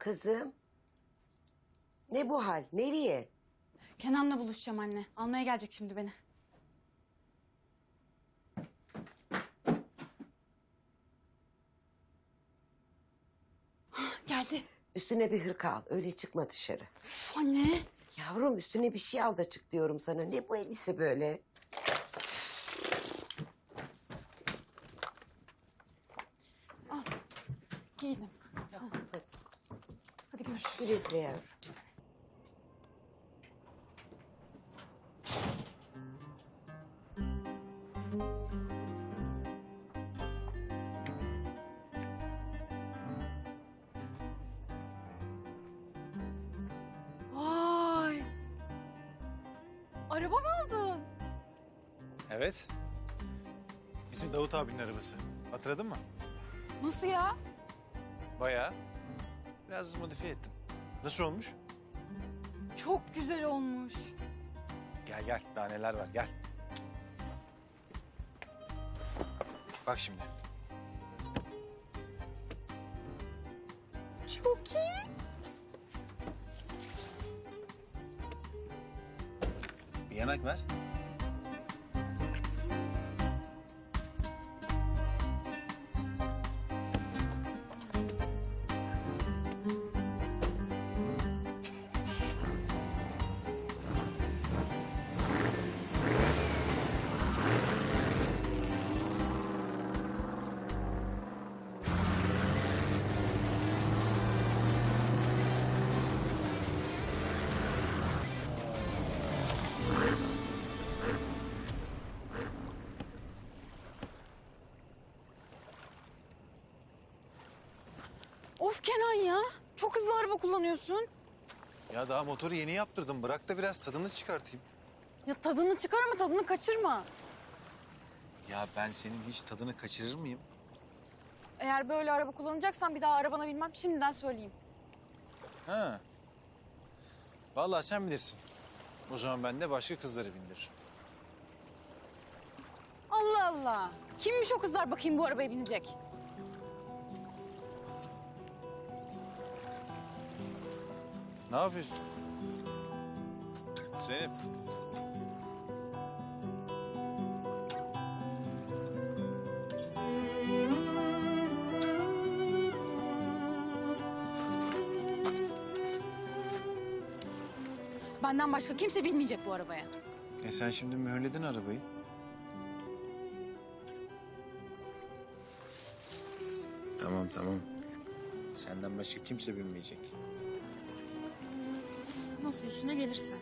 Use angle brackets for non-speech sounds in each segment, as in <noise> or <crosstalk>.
Kızım. Ne bu hal? Nereye? Kenan'la buluşacağım anne. Almaya gelecek şimdi beni. <gasps> Geldi. Üstüne bir hırka al. Öyle çıkma dışarı. Uf, anne. Yavrum üstüne bir şey al da çık diyorum sana. Ne bu elbise böyle? Al. Giydim. Güle yavrum. Vay. Araba mı aldın? Evet. Bizim Davut abinin arabası. Hatırladın mı? Nasıl ya? Bayağı. Biraz modifiye ettim. Nasıl olmuş? Çok güzel olmuş. Gel gel. Daha neler var gel. Bak şimdi. Çok iyi. Bir yanak ver. Of Kenan ya. Çok hızlı araba kullanıyorsun. Ya daha motoru yeni yaptırdım. Bırak da biraz tadını çıkartayım. Ya tadını çıkar ama tadını kaçırma. Ya ben senin hiç tadını kaçırır mıyım? Eğer böyle araba kullanacaksan bir daha arabana binmem. Şimdiden söyleyeyim. Ha. Vallahi sen bilirsin. O zaman ben de başka kızları bindiririm. Allah Allah. Kimmiş o kızlar bakayım bu arabaya binecek? Ne yapıyorsun? Zeynep. Benden başka kimse binmeyecek bu arabaya. E sen şimdi mühürledin arabayı. Tamam tamam. Senden başka kimse binmeyecek. Nasıl işine gelirse.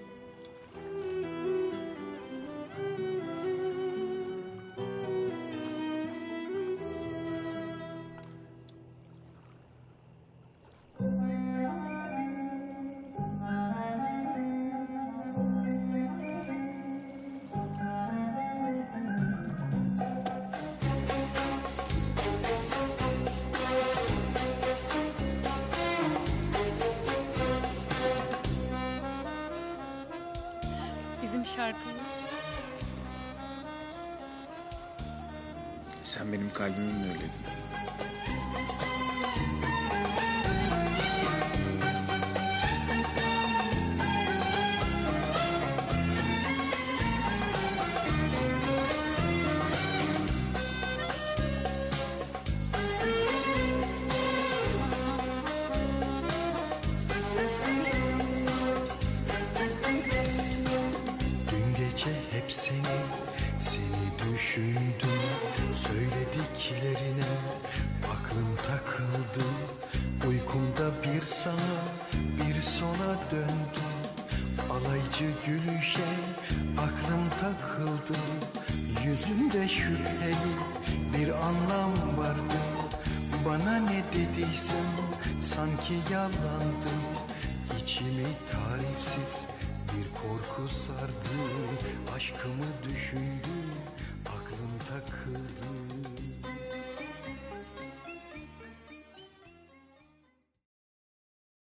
Bizim şarkımız. Sen benim kalbimi mühürledin. Söylediklerine aklım takıldı. Uykumda bir sana, bir sona döndüm Alaycı gülüşe aklım takıldı. Yüzünde şüpheli bir anlam vardı. Bana ne dediysen sanki yalandı. İçimi tarifsiz bir korku sardı. Aşkımı düşündüm